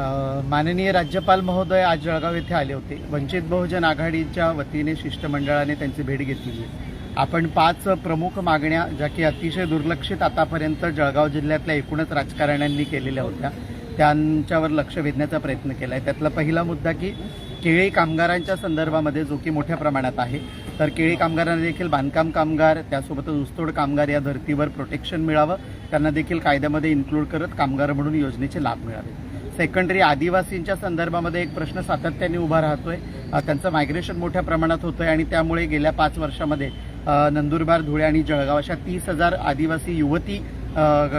माननीय राज्यपाल महोदय आज जळगाव येथे आले होते. वंचित बहुजन आघाडीच्या वतीने शिष्टमंडळाने त्यांची भेट घेतली आपण पाच प्रमुख मागण्या ज्या की अतिशय दुर्लक्षित आतापर्यंत जळगाव जिल्ह्यातल्या एकूणच राजकारण्यांनी केलेल्या होत्या त्यांच्यावर लक्ष वेधण्याचा प्रयत्न केला आहे त्यातला पहिला मुद्दा की केळी कामगारांच्या संदर्भामध्ये जो की मोठ्या प्रमाणात आहे. तर केळी कामगारांना देखील बांधकाम कामगार त्यासोबतच ऊसतोड कामगार या धर्तीवर प्रोटेक्शन मिळावं. त्यांना देखील कायद्यामध्ये इन्क्लूड करत कामगार म्हणून योजनेचे लाभ मिळावे सेकंडरी आदिवासींच्या संदर्भामध्ये एक प्रश्न सातत्याने उभा राहतोय. त्यांचं मायग्रेशन मोठ्या प्रमाणात होतंय आणि त्यामुळे गेल्या पाच वर्षामध्ये नंदुरबार धुळे आणि जळगाव अशा तीस हजार आदिवासी युवती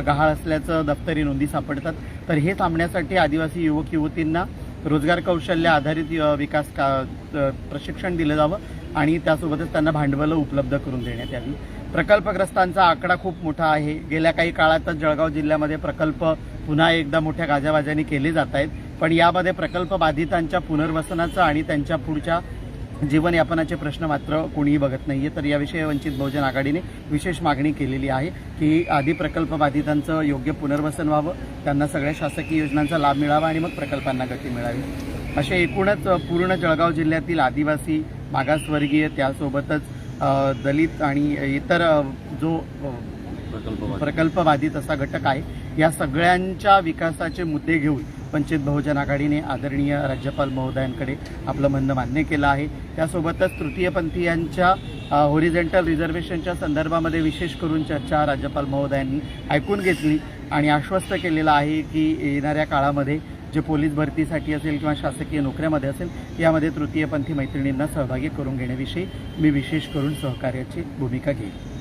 गहाळ असल्याचं दफ्तरी नोंदी सापडतात. तर हे थांबण्यासाठी आदिवासी युवक युवतींना रोजगार कौशल्य आधारित विकास का प्रशिक्षण दिलं जावं. आणि त्यासोबतच त्यांना भांडवलं उपलब्ध करून देण्यात यावी. प्रकल्पग्रस्तांचा आकडा खूप मोठा आहे. गेल्या काही काळातच जळगाव जिल्ह्यामध्ये प्रकल्प पुन्हा एकदा मोठ्या गाजावाजाने केले जात आहेत. पण यामध्ये प्रकल्प बाधितांच्या पुनर्वसनाचं आणि त्यांच्या पुढच्या जीवनयापनाचे प्रश्न मात्र कोणीही बघत नाहीये. तर याविषयी वंचित बहुजन आघाडीने विशेष मागणी केलेली आहे की आधी प्रकल्प बाधितांचं योग्य पुनर्वसन व्हावं. त्यांना सगळ्या शासकीय योजनांचा लाभ मिळावा आणि मग प्रकल्पांना गती मिळावी. असे एकूणच पूर्ण जळगाव जिल्ह्यातील आदिवासी मागासवर्गीय त्यासोबतच दलित आणि इतर जो अ, प्रकल्प बाधित असा घटक आहे या सगळ्यांच्या विकासाचे मुद्दे घेऊन वंचित बहुजन आघाडीने आदरणीय राज्यपाल महोदयांकडे आपलं म्हणणं मान्य केलं आहे. त्यासोबतच तृतीयपंथीयांच्या होरिझेंटल रिझर्वेशनच्या संदर्भामध्ये विशेष करून चर्चा राज्यपाल महोदयांनी ऐकून घेतली आणि आश्वस्त केलेलं आहे की येणाऱ्या काळामध्ये जे पोलीस भरतीसाठी असेल किंवा शासकीय नोकऱ्यामध्ये असेल यामध्ये तृतीयपंथी मैत्रिणींना सहभागी करून घेण्याविषयी मी विशेष करून सहकार्याची भूमिका घेईन.